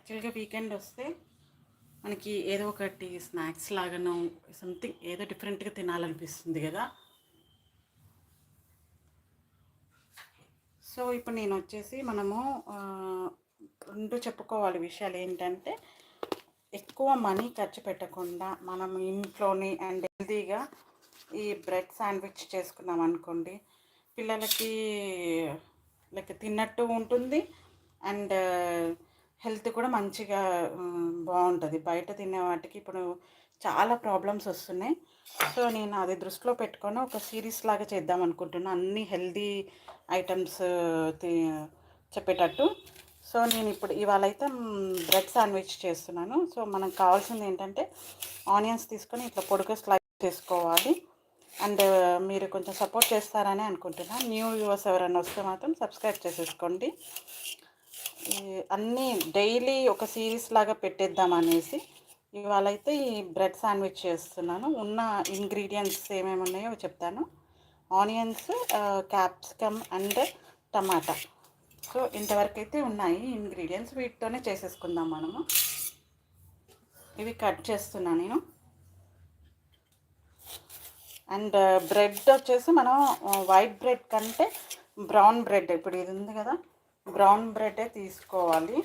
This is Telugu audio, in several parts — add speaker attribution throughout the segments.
Speaker 1: యాక్చువల్గా వీకెండ్ వస్తే మనకి ఏదో ఒకటి స్నాక్స్ లాగానో సంథింగ్ ఏదో డిఫరెంట్గా తినాలనిపిస్తుంది కదా. సో ఇప్పుడు నేను వచ్చేసి మనము రెండు చెప్పుకోవాలి విషయాలు ఏంటంటే ఎక్కువ మనీ ఖర్చు పెట్టకుండా మనం ఇంట్లోని అండ్ హెల్తీగా ఈ బ్రెడ్ శాండ్విచ్ చేసుకున్నాం అనుకోండి పిల్లలకి లైక్ తిన్నట్టు ఉంటుంది. అండ్ హెల్త్ కూడా మంచిగా బాగుంటుంది. బయట తినే వాటికి ఇప్పుడు చాలా ప్రాబ్లమ్స్ వస్తున్నాయి. సో నేను అది దృష్టిలో పెట్టుకొని ఒక సిరీస్ లాగా చేద్దాం అనుకుంటున్నాను అన్ని హెల్దీ ఐటమ్స్ చెప్పేటట్టు. సో నేను ఇప్పుడు ఇవాళ అయితే బ్రెడ్ శాండ్విచ్ చేస్తున్నాను. సో మనకు కావాల్సింది ఏంటంటే ఆనియన్స్ తీసుకొని ఇట్లా పొడుగు స్లైస్ చేసుకోవాలి. అండ్ మీరు కొంచెం సపోర్ట్ చేస్తారని అనుకుంటున్నాను న్యూ వ్యూవర్స్ ఎవరైనా వస్తే మాత్రం సబ్స్క్రైబ్ చేసేసుకోండి. అన్నీ డైలీ ఒక సిరీస్ లాగా పెట్టేద్దాం అనేసి ఇవాళ అయితే ఈ బ్రెడ్ శాండ్విచ్ చేస్తున్నాను. ఉన్న ఇంగ్రీడియంట్స్ ఏమేమి ఉన్నాయో చెప్తాను. ఆనియన్స్ క్యాప్సికమ్ అండ్ టమాటా. సో ఇంతవరకు అయితే ఉన్నాయి ఇంగ్రీడియంట్స్. వీటితోనే చేసేసుకుందాం మనము. ఇవి కట్ చేస్తున్నా నేను. అండ్ బ్రెడ్ వచ్చేసి మనం వైట్ బ్రెడ్ కంటే బ్రౌన్ బ్రెడ్. ఇప్పుడు ఇది ఉంది కదా. బ్రౌన్ బ్రెడే తీసుకోవాలి.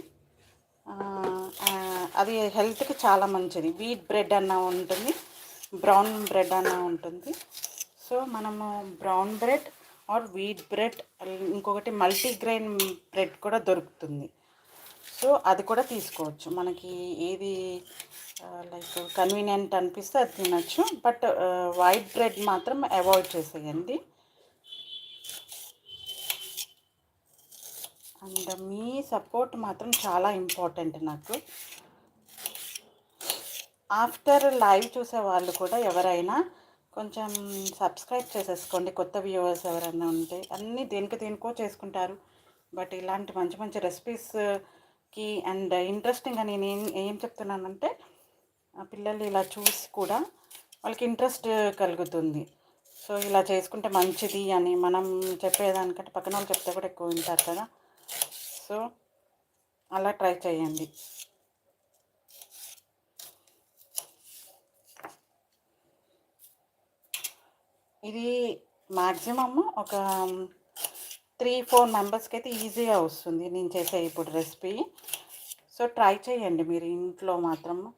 Speaker 1: అది హెల్త్కి చాలా మంచిది. వీట్ బ్రెడ్ అన్న ఉంటుంది బ్రౌన్ బ్రెడ్ అన్న ఉంటుంది. సో మనము brown bread or wheat bread ఇంకొకటి మల్టీగ్రెయిన్ బ్రెడ్ కూడా దొరుకుతుంది. సో అది కూడా తీసుకోవచ్చు. మనకి ఏది లైక్ కన్వీనియంట్ అనిపిస్తే అది తినచ్చు. బట్ వైట్ బ్రెడ్ మాత్రం అవాయిడ్ చేసేయండి. అండ్ మీ సపోర్ట్ మాత్రం చాలా ఇంపార్టెంట్ నాకు. ఆఫ్టర్ లైవ్ చూసే వాళ్ళు కూడా ఎవరైనా కొంచెం సబ్స్క్రైబ్ చేసేసుకోండి. కొత్త వ్యూవర్స్ ఎవరైనా ఉంటే అన్నీ దేనికి దేనికో చేసుకుంటారు. బట్ ఇలాంటి మంచి మంచి రెసిపీస్కి అండ్ ఇంట్రెస్టింగ్గా నేను ఏం ఏం చెప్తున్నానంటే ఆ పిల్లలు ఇలా చూసి కూడా వాళ్ళకి ఇంట్రెస్ట్ కలుగుతుంది. సో ఇలా చేసుకుంటే మంచిది అని మనం చెప్పేదానికంటే పక్కన వాళ్ళు చెప్తే కూడా ఎక్కువ వింటారు కదా. సో అలా ట్రై చేయండి. ఇది మ్యాక్సిమమ్ ఒక త్రీ ఫోర్ మెంబర్స్కి అయితే ఈజీగా వస్తుంది నేను చేసే ఇప్పుడు రెసిపీ. సో ట్రై చేయండి మీరు ఇంట్లో మాత్రం.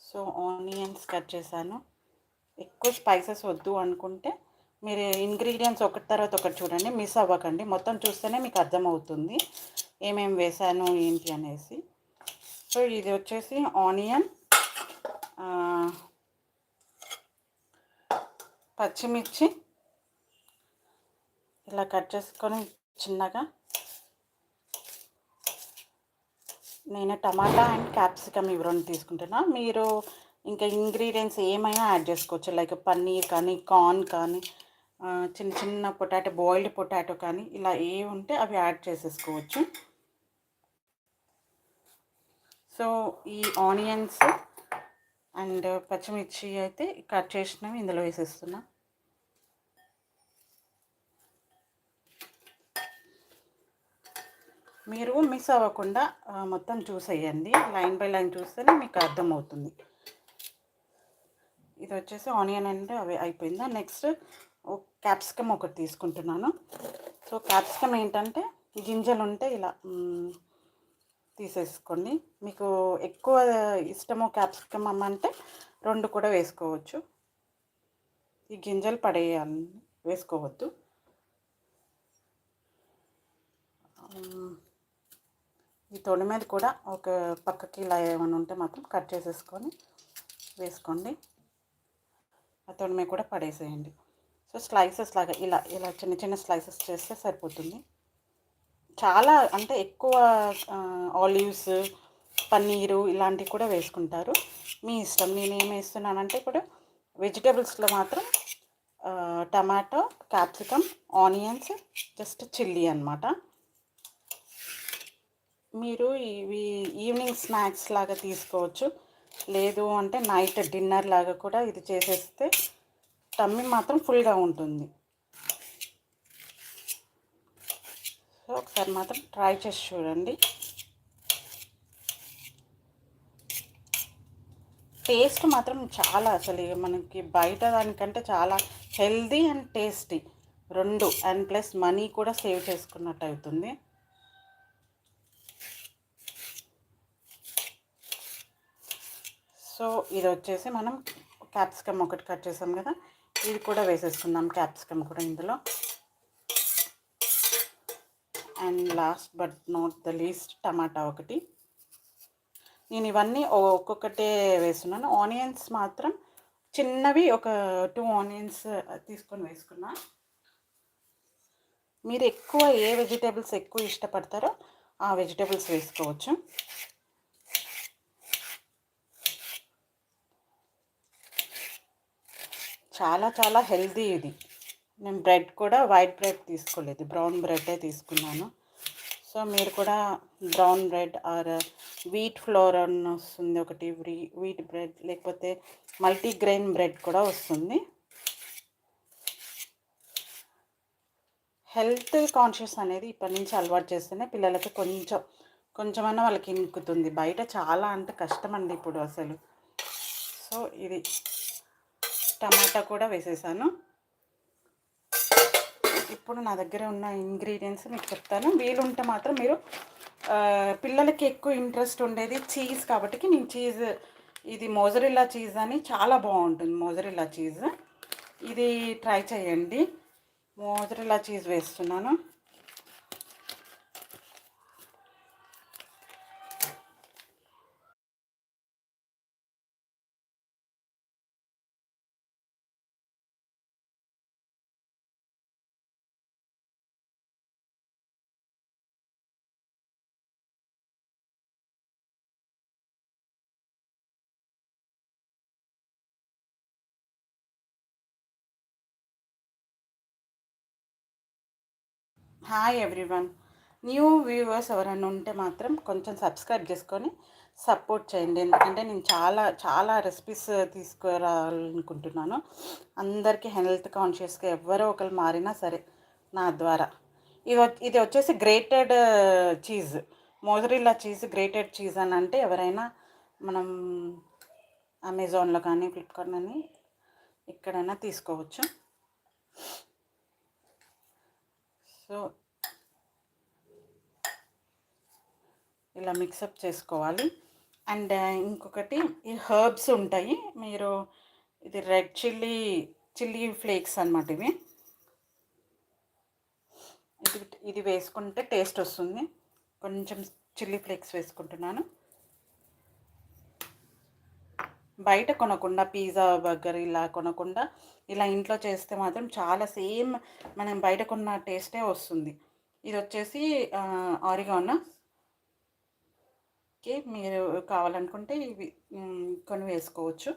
Speaker 1: సో ఆనియన్స్ కట్ చేశాను. ఎక్కువ స్పైసెస్ వద్దు అనుకుంటే మీరు ఇంగ్రీడియంట్స్ ఒకటి తర్వాత ఒకటి చూడండి మిస్ అవ్వకండి. మొత్తం చూస్తేనే మీకు అర్థమవుతుంది. ఏమేమి వేసాను ఏంటి అనేసి. సో ఇది వచ్చేసి ఆనియన్ పచ్చిమిర్చి. ఇలా కట్ చేసుకొని చిన్నగా. నేను టమాటా అండ్ క్యాప్సికమ్ ఇవి రెండు తీసుకుంటున్నా. మీరు ఇంకా ఇంగ్రీడియంట్స్ ఏమైనా యాడ్ చేసుకోవచ్చు. లైక్ పన్నీర్ కానీ కార్న్ కానీ చిన్న చిన్న పొటాటో బాయిల్డ్ పొటాటో కానీ ఇలా ఏ ఉంటే అవి యాడ్ చేసేసుకోవచ్చు. సో ఈ ఆనియన్స్ అండ్ పచ్చిమిర్చి అయితే కట్ చేసినవి ఇందులో వేసేస్తున్నా. మీరు మిస్ అవ్వకుండా మొత్తం చూసేయండి. లైన్ బై లైన్ చూస్తేనే మీకు అర్థమవుతుంది. ఇది వచ్చేసి ఆనియన్ అండ్ అవి అయిపోయిందా? నెక్స్ట్ క్యాప్సికమ్ ఒకటి తీసుకుంటున్నాను. సో క్యాప్సికమ్ ఏంటంటే గింజలు ఉంటే ఇలా తీసేసుకోండి. మీకు ఎక్కువ ఇష్టము క్యాప్సికమ్ అమ్మంటే రెండు కూడా వేసుకోవచ్చు. ఈ గింజలు పడేయాలి వేసుకోవద్దు. ఈ తొడి మీద కూడా ఒక పక్కకి ఇలా ఏమైనా ఉంటే మాత్రం కట్ చేసేసుకొని వేసుకోండి. ఆ తొడి మీద కూడా పడేసేయండి. సో స్లైసెస్ లాగా ఇలా ఇలా చిన్న చిన్న స్లైసెస్ చేస్తే సరిపోతుంది. చాలా అంటే ఎక్కువ ఆలివ్స్ పన్నీరు ఇలాంటివి కూడా వేసుకుంటారు. మీ ఇష్టం. నేను ఏం వేస్తున్నానంటే ఇప్పుడు వెజిటేబుల్స్లో మాత్రం tomato capsicum onions just chilli అన్నమాట. మీరు ఇవి ఈవినింగ్ స్నాక్స్ లాగా తీసుకోవచ్చు. లేదు అంటే నైట్ డిన్నర్ లాగా కూడా ఇది చేసేస్తే టమ్మి మాత్రం ఫుల్గా ఉంటుంది. సో ఒకసారి మాత్రం ట్రై చేసి చూడండి. టేస్ట్ మాత్రం చాలా అసలు మనకి బయట దానికంటే చాలా హెల్దీ అండ్ టేస్టీ రెండు అండ్ ప్లస్ మనీ కూడా సేవ్ చేసుకున్నట్టు అవుతుంది. సో ఇది వచ్చేసి మనం క్యాప్సికమ్ ఒకటి కట్ చేసాం కదా. ఇది కూడా వేసేసుకుందాం క్యాప్సికమ్ కూడా ఇందులో. And last but not the least టమాటా ఒకటి. నేను ఇవన్నీ ఒక్కొక్కటే వేస్తున్నాను. ఆనియన్స్ మాత్రం చిన్నవి ఒక టూ ఆనియన్స్ తీసుకొని వేసుకున్నా. మీరు ఎక్కువ ఏ వెజిటేబుల్స్ ఎక్కువ ఇష్టపడతారో ఆ వెజిటేబుల్స్ వేసుకోవచ్చు. చాలా చాలా హెల్దీ ఇది. నేను బ్రెడ్ కూడా వైట్ బ్రెడ్ తీసుకోలేదు. బ్రౌన్ బ్రెడ్ తీసుకున్నాను. సో మీరు కూడా brown bread or wheat flour అని వస్తుంది ఒకటి. వీట్ బ్రెడ్ లేకపోతే మల్టీగ్రెయిన్ బ్రెడ్ కూడా వస్తుంది. హెల్త్ కాన్షియస్ అనేది ఇప్పటి నుంచి అలవాటు చేస్తేనే పిల్లలకి కొంచెం కొంచెమన్నా వాళ్ళకి ఇంకుతుంది బయట చాలా అంటే కష్టం అండి ఇప్పుడు అసలు. సో ఇది టమాటా కూడా వేసేసాను. ఇప్పుడు నా దగ్గర ఉన్న ఇంగ్రీడియంట్స్ మీకు చెప్తాను. వీలుంటే మాత్రం మీరు పిల్లలకి ఎక్కువ ఇంట్రెస్ట్ ఉండేది చీజ్ కాబట్టి నేను చీజ్ ఇది మోజరిల్లా చీజ్ అని చాలా బాగుంటుంది మోజరిల్లా చీజ్. ఇది ట్రై చేయండి. మోజరిల్లా చీజ్ వేస్తున్నాను. హాయ్ ఎవ్రీవన్ న్యూ వ్యూవర్స్ ఎవరైనా ఉంటే మాత్రం కొంచెం సబ్స్క్రైబ్ చేసుకొని సపోర్ట్ చేయండి. ఎందుకంటే నేను చాలా చాలా రెసిపీస్ తీసుకురావాలనుకుంటున్నాను అందరికీ హెల్త్ కాన్షియస్గా ఎవరో ఒకరు మారినా సరే నా ద్వారా. ఇది ఇది వచ్చేసి grated cheese mozzarella cheese grated cheese అని అంటే ఎవరైనా మనం అమెజాన్లో కానీ ఫ్లిప్కార్ట్ కానీ ఎక్కడైనా తీసుకోవచ్చు. సో ఇలా మిక్సప్ చేసుకోవాలి. అండ్ ఇంకొకటి ఈ హర్బ్స్ ఉంటాయి. మీరు ఇది రెడ్ చిల్లీ చిల్లీ ఫ్లేక్స్ అనమాట ఇవి. ఇది ఇది వేసుకుంటే టేస్ట్ వస్తుంది. కొంచెం చిల్లీ ఫ్లేక్స్ వేసుకుంటున్నాను. బయట కొనకుండా పిజ్జా బర్గర్ ఇలా కొనకుండా ఇలా ఇంట్లో చేస్తే మాత్రం చాలా సేమ్ మనం బయట కొన్న టేస్టే వస్తుంది. ఇది వచ్చేసి ఆరిగాన్? ఓకే మీరు కావాలనుకుంటే ఇవి కొన్ని వేసుకోవచ్చు.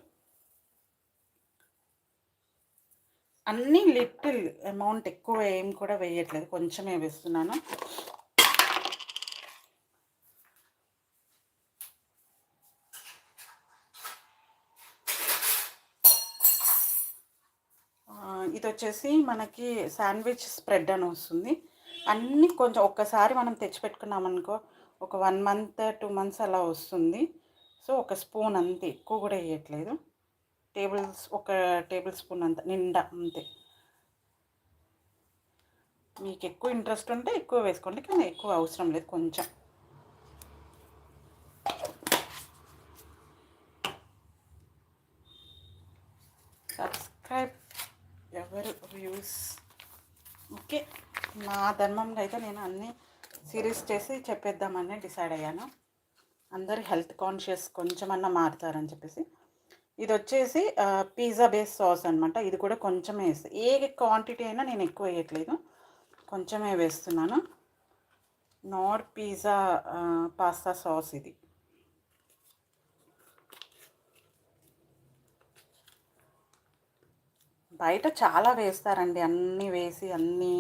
Speaker 1: అన్నీ లిటిల్ అమౌంట్ ఎక్కువ ఏం కూడా వేయట్లేదు. కొంచెమే వేస్తున్నాను. ఇది వచ్చేసి మనకి శాండ్విచ్ స్ప్రెడ్ అని వస్తుంది. అన్నీ కొంచెం ఒక్కసారి మనం తెచ్చిపెట్టుకున్నామనుకో ఒక వన్ మంత్ టూ మంత్స్ అలా వస్తుంది. సో ఒక స్పూన్ అంతే ఎక్కువ కూడా వేయట్లేదు. టేబుల్స్ ఒక టేబుల్ స్పూన్ అంత నిండా అంతే. మీకు ఎక్కువ ఇంట్రెస్ట్ ఉంటే ఎక్కువ వేసుకోండి కానీ ఎక్కువ అవసరం లేదు కొంచెం. Subscribe views. ఓకే. నా ధర్మంలో అయితే నేను అన్నీ సిరీస్ చేసి చెప్పేద్దామని డిసైడ్ అయ్యాను. అందరు హెల్త్ కాన్షియస్ కొంచెమన్నా మారుతారని చెప్పేసి. ఇది వచ్చేసి పిజ్జా బేస్ సాస్ అనమాట ఇది కూడా కొంచెమే వేసి. ఏ క్వాంటిటీ అయినా నేను ఎక్కువ వేయట్లేదు. కొంచెమే వేస్తున్నాను. నార్ పిజ్జా పాస్తా సాస్ ఇది. బయట చాలా వేస్తారండి. అన్నీ వేసి అన్నీ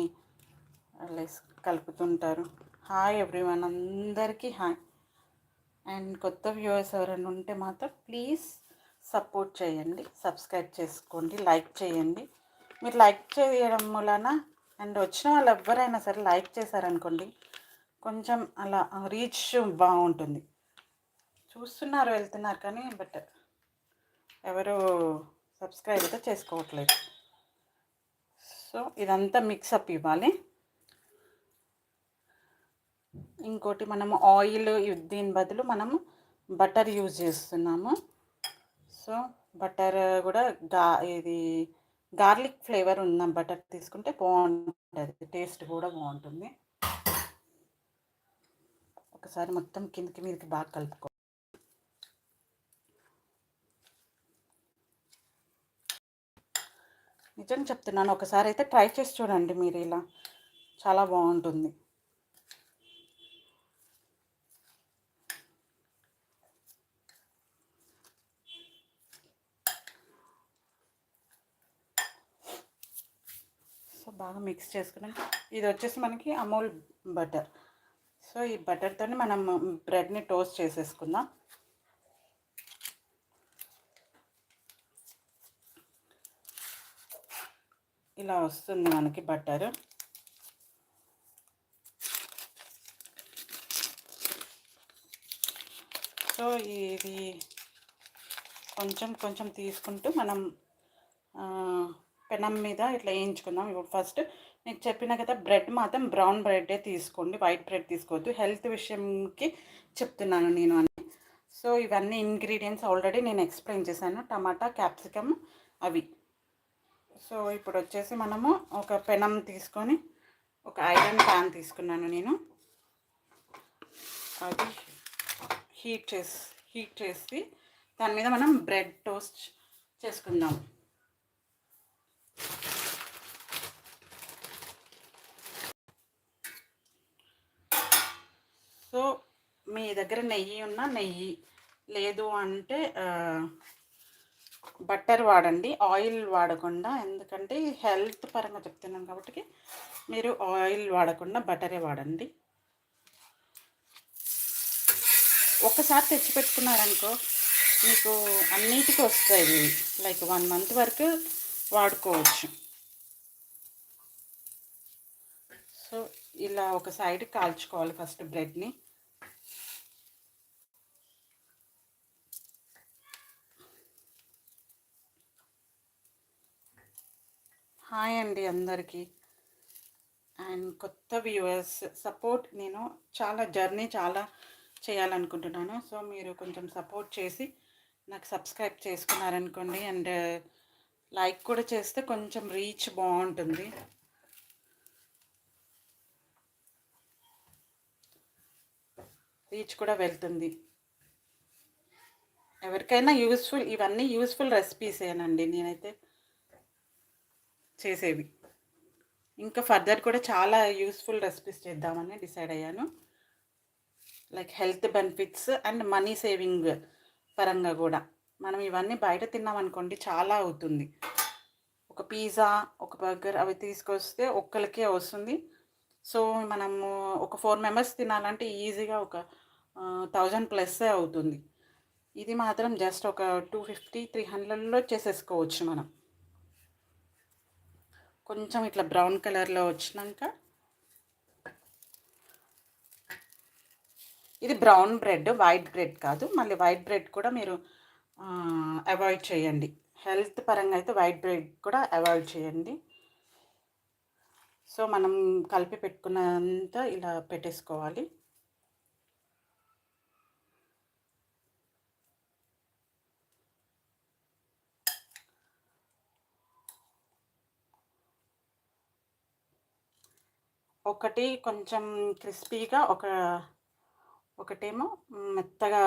Speaker 1: కలుపుతుంటారు. Hi everyone. అందరికీ హాయ్. అండ్ కొత్త వ్యూవర్స్ ఎవరైనా ఉంటే మాత్రం ప్లీజ్ సపోర్ట్ చేయండి. సబ్స్క్రైబ్ చేసుకోండి. లైక్ చేయండి. మీరు లైక్ చేయడం వలన అండ్ వచ్చిన వాళ్ళు ఎవరైనా సరే లైక్ చేశారనుకోండి కొంచెం అలా రీచ్ బాగుంటుంది. చూస్తున్నారు వెళ్తున్నారు కానీ బట్ ఎవరు సబ్స్క్రైబ్ అయితే చేసుకోవట్లేదు. సో ఇదంతా మిక్సప్ ఇవ్వాలి. ఇంకోటి మనము ఆయిల్ దీని బదులు మనము బటర్ యూజ్ చేస్తున్నాము. సో బటర్ కూడా గా ఇది గార్లిక్ ఫ్లేవర్ ఉన్న బటర్ తీసుకుంటే బాగుంటుంది. టేస్ట్ కూడా బాగుంటుంది. ఒకసారి మొత్తం కిందికి మీదకి బాగా కలుపుకో నిజం చెప్తున్నాను. ఒకసారి అయితే ట్రై చేసి చూడండి మీరు ఇలా. చాలా బాగుంటుంది. సో బాగా మిక్స్ చేసుకున్నాం. ఇది వచ్చేసి మనకి అమూల్ బటర్. సో ఈ బటర్తో మనం బ్రెడ్ని టోస్ట్ చేసేసుకుందాం. ఇలా వస్తుంది మనకి బట్టరు. సో ఇది కొంచెం కొంచెం తీసుకుంటూ మనం పెనం మీద ఇట్లా వేయించుకుందాం. ఇప్పుడు ఫస్ట్ నేను చెప్పిన కదా బ్రెడ్ మాత్రం బ్రౌన్ బ్రెడ్డే తీసుకోండి వైట్ బ్రెడ్ తీసుకోవద్దు. హెల్త్ విషయంకి చెప్తున్నాను నేను అని. సో ఇవన్నీ ఇంగ్రీడియంట్స్ ఆల్రెడీ నేను ఎక్స్ప్లెయిన్ చేశాను. టమాటా క్యాప్సికమ్ అవి. సో ఇప్పుడు వచ్చేసి మనము ఒక పెనం తీసుకొని ఒక ఐరన్ ప్యాన్ తీసుకున్నాను నేను. అది హీట్ చేసి హీట్ చేసి దాని మీద మనం బ్రెడ్ టోస్ట్ చేసుకుందాం. సో మీ దగ్గర నెయ్యి ఉన్నా నెయ్యి లేదు అంటే బట్టర్ వాడండి ఆయిల్ వాడకుండా ఎందుకంటే హెల్త్ పరంగా చెప్తున్నాం కాబట్టి మీరు ఆయిల్ వాడకుండా బటరే వాడండి. ఒకసారి తెచ్చిపెట్టుకున్నారనుకో మీకు అన్నిటికీ వస్తాయి లైక్ వన్ మంత్ వరకు వాడుకోవచ్చు. సో ఇలా ఒక సైడ్ కాల్చుకోవాలి ఫస్ట్ బ్రెడ్ని. హాయ్ అండి అందరికీ. అండ్ కొత్త వ్యూవర్స్ సపోర్ట్ నేను చాలా జర్నీ చాలా చేయాలనుకుంటున్నాను. సో మీరు కొంచెం సపోర్ట్ చేసి నాకు సబ్స్క్రైబ్ చేసుకున్నారనుకోండి అండ్ లైక్ కూడా చేస్తే కొంచెం రీచ్ బాగుంటుంది. రీచ్ కూడా వెళ్తుంది. ఎవరికైనా యూస్ఫుల్ ఇవన్నీ యూస్ఫుల్ రెసిపీసేనండి నేనైతే. చేసేవి. ఇంకా ఫర్దర్ కూడా చాలా యూస్ఫుల్ రెసిపీస్ చేద్దామని డిసైడ్ అయ్యాను. Like health benefits and money saving పరంగా కూడా. మనం ఇవన్నీ బయట తిన్నామనుకోండి చాలా అవుతుంది. ఒక పిజ్జా ఒక బర్గర్ అవి తీసుకొస్తే ఒక్కరికే వస్తుంది. సో మనము ఒక ఫోర్ మెంబర్స్ తినాలంటే ఈజీగా ఒక థౌజండ్ ప్లస్ అవుతుంది. ఇది మాత్రం జస్ట్ ఒక టూ ఫిఫ్టీ త్రీ హండ్రెడ్లో చేసేసుకోవచ్చు మనం. కొంచెం ఇట్లా బ్రౌన్ కలర్లో వచ్చినాక ఇది బ్రౌన్ బ్రెడ్ వైట్ బ్రెడ్ కాదు. మళ్ళీ వైట్ బ్రెడ్ కూడా మీరు అవాయిడ్ చేయండి. హెల్త్ పరంగా అయితే వైట్ బ్రెడ్ కూడా అవాయిడ్ చేయండి. సో మనం కలిపి పెట్టుకున్నంత ఇలా పెట్టేసుకోవాలి. ఒకటి కొంచెం క్రిస్పీగా ఒక ఒకటేమో మెత్తగా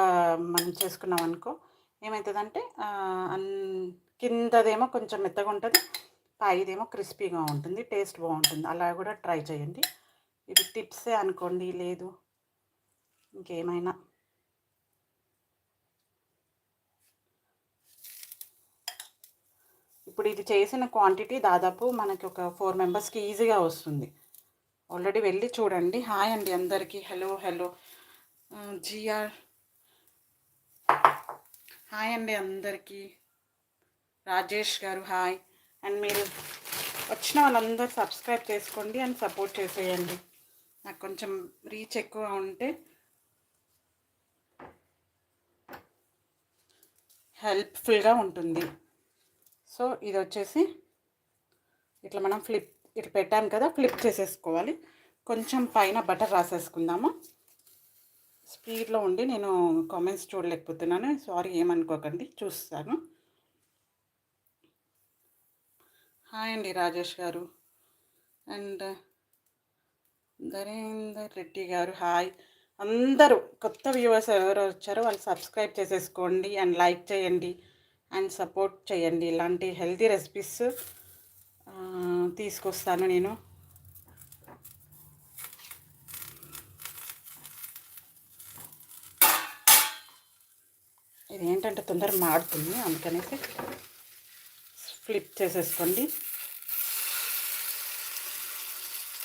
Speaker 1: మనం చేసుకున్నాం అనుకో ఏమవుతుందంటే కిందదేమో కొంచెం మెత్తగా ఉంటుంది పైదేమో క్రిస్పీగా ఉంటుంది టేస్ట్ బాగుంటుంది. అలా కూడా ట్రై చేయండి. ఇది టిప్సే అనుకోండి లేదు. ఇంకేమైనా. ఇప్పుడు ఇది చేసిన క్వాంటిటీ దాదాపు మనకి ఒక ఫోర్ మెంబర్స్కి ఈజీగా వస్తుంది. ఆల్రెడీ వెళ్ళి చూడండి. హాయ్ అండి అందరికీ. Hello hello. జిఆర్. హాయ్ అండి అందరికీ. రాజేష్ గారు హాయ్. అండ్ మీరు వచ్చిన వాళ్ళందరూ సబ్స్క్రైబ్ చేసుకోండి అండ్ సపోర్ట్ చేసేయండి. నాకు కొంచెం రీచ్ ఎక్కువ ఉంటే. హెల్ప్ఫుల్గా ఉంటుంది. సో ఇది వచ్చేసి ఇట్లా మనం ఫ్లిప్ ఇట్లా పెట్టాను కదా ఫ్లిప్ చేసేసుకోవాలి. కొంచెం పైన బటర్ రాసేసుకుందాము. స్పీడ్లో ఉండి నేను కామెంట్స్ చూడలేకపోతున్నాను. సారీ ఏమనుకోకండి చూస్తాను. హాయ్ అండి రాజేష్ గారు. అండ్ ధరేందర్ రెడ్డి గారు హాయ్. అందరూ కొత్త వ్యూవర్స్ ఎవరు వచ్చారో వాళ్ళు సబ్స్క్రైబ్ చేసేసుకోండి అండ్ లైక్ చేయండి అండ్ సపోర్ట్ చేయండి. ఇలాంటి హెల్తీ రెసిపీస్ తీసుకొస్తాను నేను. ఇది ఏంటంటే తొందర మాడుతుంది అందుకనేసి ఫ్లిప్ చేసేసుకోండి.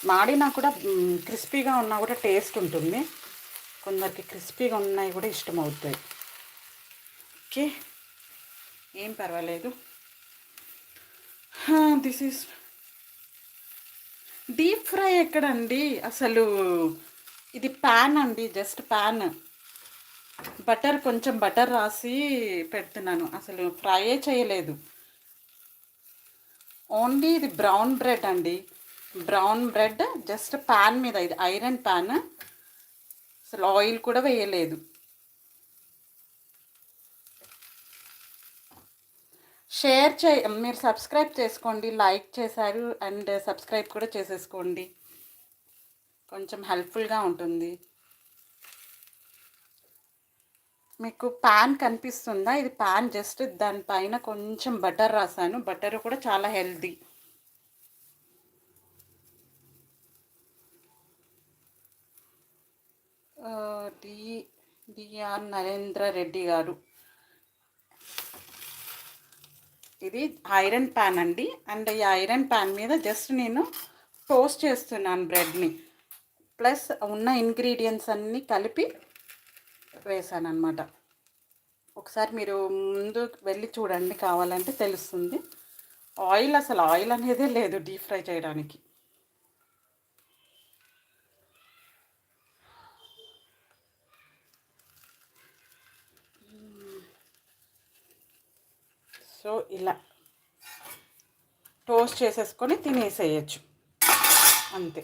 Speaker 1: మాడినా కూడా క్రిస్పీగా ఉన్నా కూడా టేస్ట్ ఉంటుంది. కొందరికి క్రిస్పీగా ఉన్నాయి కూడా ఇష్టం అవుతాయి ఓకే? ఏం పర్వాలేదు. దిస్ ఈస్ డీప్ ఫ్రై ఎక్కడండి? అసలు ఇది ప్యాన్ అండి జస్ట్ ప్యాన్ బటర్ కొంచెం బటర్ రాసి పెడుతున్నాను. అసలు ఫ్రైయే చేయలేదు. ఓన్లీ ఇది బ్రౌన్ బ్రెడ్ అండి. బ్రౌన్ బ్రెడ్ జస్ట్ ప్యాన్ మీద ఇది ఐరన్ ప్యాన్ అసలు ఆయిల్ కూడా వేయలేదు. షేర్ చే మీరు సబ్స్క్రైబ్ చేసుకోండి లైక్ చేశారు అండ్ సబ్స్క్రైబ్ కూడా చేసేసుకోండి. కొంచెం హెల్ప్ఫుల్గా ఉంటుంది. మీకు ప్యాన్ కనిపిస్తుందా? ఇది ప్యాన్ జస్ట్ దానిపైన కొంచెం బటర్ రాసాను. బటర్ కూడా చాలా healthy D D R Narendra Reddy garu. ఇది ఐరన్ ప్యాన్ అండి. అండ్ ఈ ఐరన్ ప్యాన్ మీద జస్ట్ నేను టోస్ట్ చేస్తున్నాను బ్రెడ్ని. ప్లస్ ఉన్న ఇంగ్రీడియంట్స్ అన్నీ కలిపి వేసాను అనమాట ఒకసారి మీరు ముందు వెళ్ళి చూడండి కావాలంటే తెలుస్తుంది. ఆయిల్ అసలు ఆయిల్ అనేదే లేదు డీప్ ఫ్రై చేయడానికి. సో ఇలా టోస్ట్ చేసేసుకొని తినేసేయచ్చు. అంతే.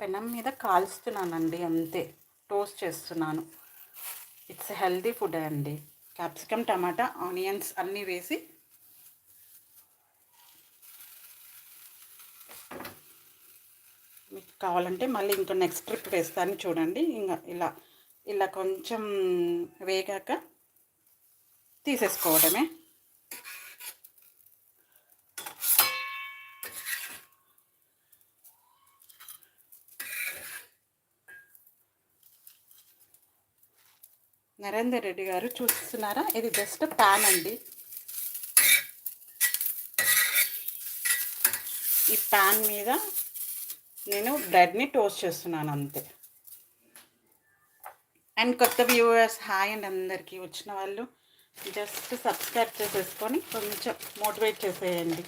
Speaker 1: పెనం మీద కాల్స్తున్నానండి అంతే. టోస్ట్ చేస్తున్నాను. ఇట్స్ హెల్దీ ఫుడ్ అండి. క్యాప్సికమ్ టమాటా ఆనియన్స్ అన్నీ వేసి మీకు కావాలంటే మళ్ళీ ఇంకా నెక్స్ట్ ట్రిప్ వేస్తాను చూడండి. ఇంకా ఇలా ఇలా కొంచెం వేగాక తీసేసుకోవడమే. నరేందర్ రెడ్డి గారు చూస్తున్నారా? ఇది జస్ట్ ప్యాన్ అండి. ఈ ప్యాన్ మీద నేను బ్రెడ్ని టోస్ట్ చేస్తున్నాను అంతే. అండ్ కొత్త వ్యూవర్స్ హాయ్ అండ్ అందరికీ. వచ్చిన వాళ్ళు జస్ట్ సబ్స్క్రైబ్ చేసేసుకొని కొంచెం మోటివేట్ చేసేయండి.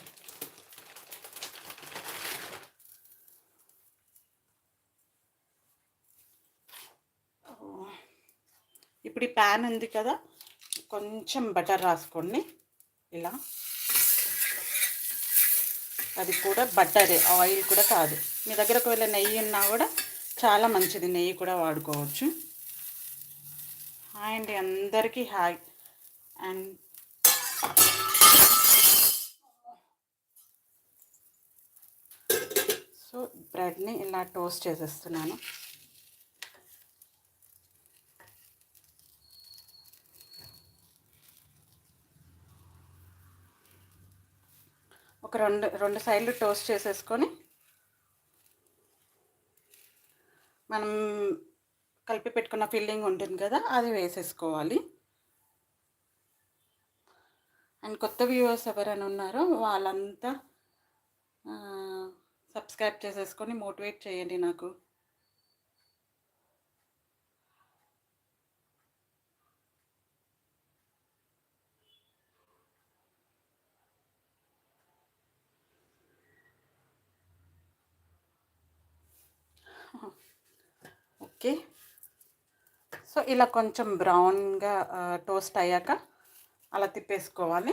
Speaker 1: ఇప్పుడు ఈ ప్యాన్ ఉంది కదా కొంచెం బటర్ రాసుకోండి. ఇలా. అది కూడా బట్టరే ఆయిల్ కూడా కాదు. మీ దగ్గర ఒకవేళ నెయ్యి ఉన్నా కూడా చాలా మంచిది నెయ్యి కూడా వాడుకోవచ్చు. హాయ్ అండి అందరికీ హాయ్. అండ్ సో బ్రెడ్ని ఇలా టోస్ట్ చేసేస్తున్నాను. ఒక రెండు రెండు సైడ్లు టోస్ట్ చేసేసుకొని మనం కలిపి పెట్టుకున్న ఫిల్లింగ్ ఉంటుంది కదా అది వేసేసుకోవాలి. అండ్ కొత్త వ్యూవర్స్ ఎవరైనా ఉన్నారో వాళ్ళంతా సబ్స్క్రైబ్ చేసేసుకొని మోటివేట్ చేయండి నాకు. ఓకే. సో ఇలా కొంచెం బ్రౌన్గా టోస్ట్ అయ్యాక అలా తిప్పేసుకోవాలి.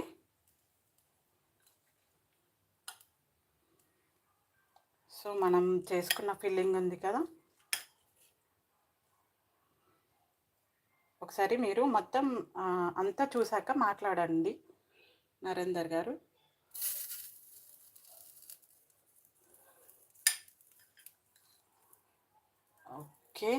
Speaker 1: సో మనం చేసుకున్న ఫిల్లింగ్ ఉంది కదా. ఒకసారి మీరు మొత్తం అంతా చూశాక మాట్లాడండి నరేందర్ గారు. ఓకే.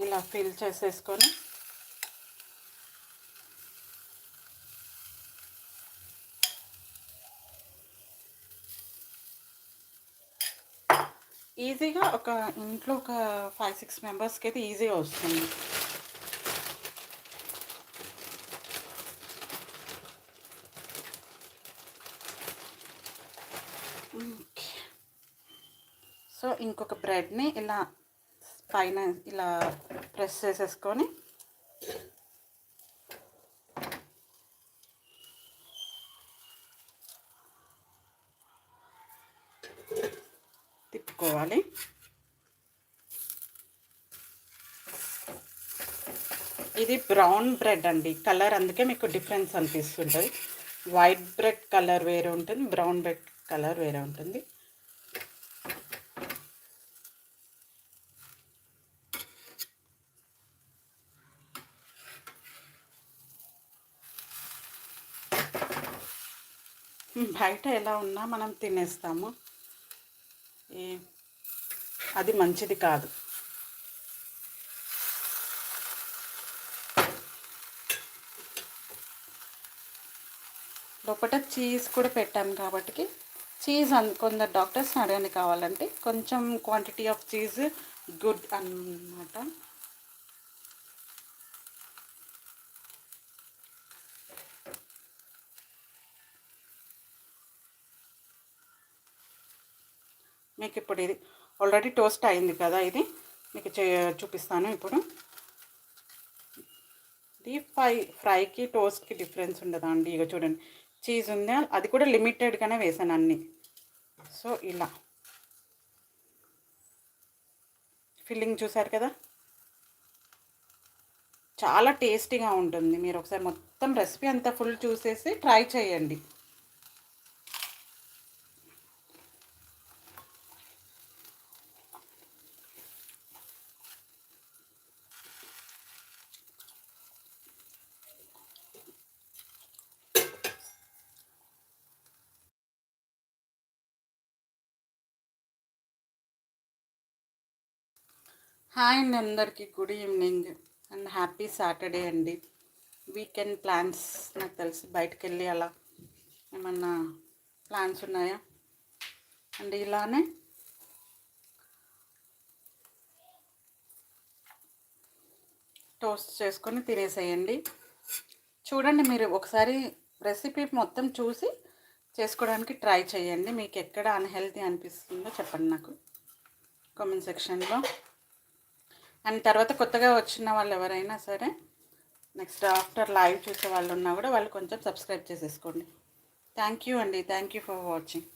Speaker 1: ఇలా ఫిల్ చేసేసుకొని ఈజీగా ఒక ఇంట్లో ఒక ఫైవ్ సిక్స్ మెంబర్స్కి అయితే ఈజీగా వస్తుంది సో ఇంకొక బ్రెడ్ని ఇలా పైన ఇలా ప్రెస్ చేసేసుకొని తిప్పుకోవాలి. ఇది బ్రౌన్ బ్రెడ్ అండి. కలర్ అందుకే మీకు డిఫరెన్స్ అనిపిస్తుంటుంది. వైట్ బ్రెడ్ కలర్ వేరే ఉంటుంది బ్రౌన్ బ్రెడ్ కలర్ వేరే ఉంటుంది. బయట ఎలా ఉన్నా మనం తినేస్తాము. ఏ అది మంచిది కాదు. లోపల చీజ్ కూడా పెట్టాము కాబట్టి చీజ్ అన్ కొందరు డాక్టర్స్ అడగని కావాలంటే. కొంచెం క్వాంటిటీ ఆఫ్ చీజ్ గుడ్ అన్నమాట. మీకు ఇప్పుడు ఇది ఆల్రెడీ టోస్ట్ అయింది కదా ఇది. మీకు చూపిస్తాను ఇప్పుడు. డీప్ ఫ్రై ఫ్రైకి టోస్ట్కి డిఫరెన్స్ ఉండదా అండి ఇక చూడండి. చీజ్ ఉంది? అది కూడా లిమిటెడ్గానే వేసాను అన్ని. సో ఇలా. ఫిల్లింగ్ చూసారు కదా? చాలా టేస్టీగా ఉంటుంది. మీరు ఒకసారి మొత్తం రెసిపీ అంతా ఫుల్ చూసేసి ట్రై చేయండి. హాయ్ అండి అందరికీ. Good evening and happy Saturday అండి. వీకెండ్ ప్లాన్స్ నాకు తెలిసి. బయటకు వెళ్ళి అలా ఏమన్నా ప్లాన్స్ ఉన్నాయా? అండ్ ఇలానే టోస్ట్ చేసుకొని తినేసేయండి. చూడండి మీరు ఒకసారి రెసిపీ మొత్తం చూసి చేసుకోవడానికి ట్రై చేయండి. మీకు ఎక్కడ అన్హెల్తీ అనిపిస్తుందో చెప్పండి నాకు. కామెంట్ సెక్షన్లో. అండ్ తర్వాత కొత్తగా వచ్చిన వాళ్ళు ఎవరైనా సరే నెక్స్ట్ ఆఫ్టర్ లైవ్ చూసే వాళ్ళు ఉన్నా కూడా వాళ్ళు కొంచెం సబ్స్క్రైబ్ చేసేసుకోండి. థ్యాంక్ యూ అండి. Thank you for watching